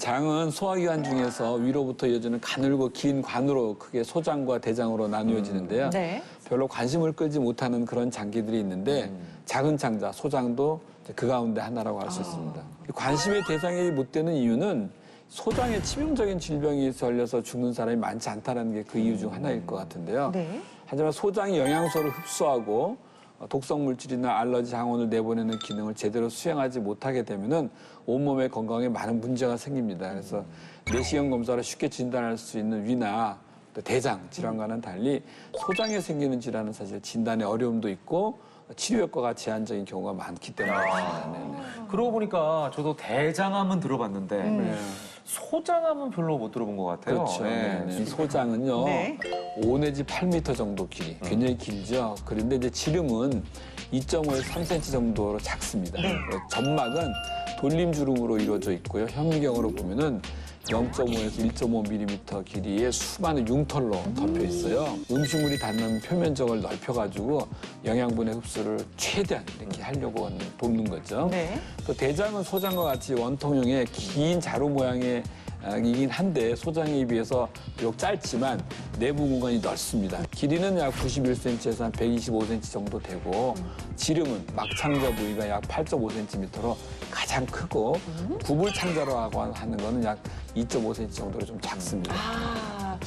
장은 소화기관 중에서 위로부터 이어지는 가늘고 긴 관으로 크게 소장과 대장으로 나누어지는데요. 네. 별로 관심을 끌지 못하는 그런 장기들이 있는데 작은 창자, 소장도 그 가운데 하나라고 할수 있습니다. 이 관심의 대상이 못 되는 이유는 소장에 치명적인 질병이 걸려서 죽는 사람이 많지 않다는 게그 이유 중 하나일 것 같은데요. 네. 하지만 소장이 영양소를 흡수하고 어, 독성 물질이나 알러지 항원을 내보내는 기능을 제대로 수행하지 못하게 되면은 온몸의 건강에 많은 문제가 생깁니다. 그래서 내시경 검사로 쉽게 진단할 수 있는 위나 또 대장 질환과는 달리 소장에 생기는 질환은 사실 진단에 어려움도 있고 치료 효과가 제한적인 경우가 많기 때문입니다. 네네. 그러고 보니까 저도 대장암은 들어봤는데 네. 소장암은 별로 못 들어본 것 같아요. 그렇죠. 네. 네. 이 소장은요, 네. 5 내지 8m 정도 길이, 굉장히 길죠. 그런데 이제 지름은 2.5에서 3cm 정도로 작습니다. 점막은 돌림 주름으로 이루어져 있고요. 현미경으로 보면은 0.5에서 1.5mm 길이의 수많은 융털로 덮여 있어요. 음식물이 닿는 표면적을 넓혀가지고 영양분의 흡수를 최대한 이렇게 하려고 돕는 거죠. 네. 또 대장은 소장과 같이 원통형의 긴 자루 모양의 아, 이긴 한데 소장에 비해서 비록 짧지만 내부 공간이 넓습니다. 길이는 약 91cm에서 한 125cm 정도 되고 지름은 막창자 부위가 약 8.5cm로 가장 크고 구불창자로 하는 거는 약 2.5cm 정도로 좀 작습니다. 아,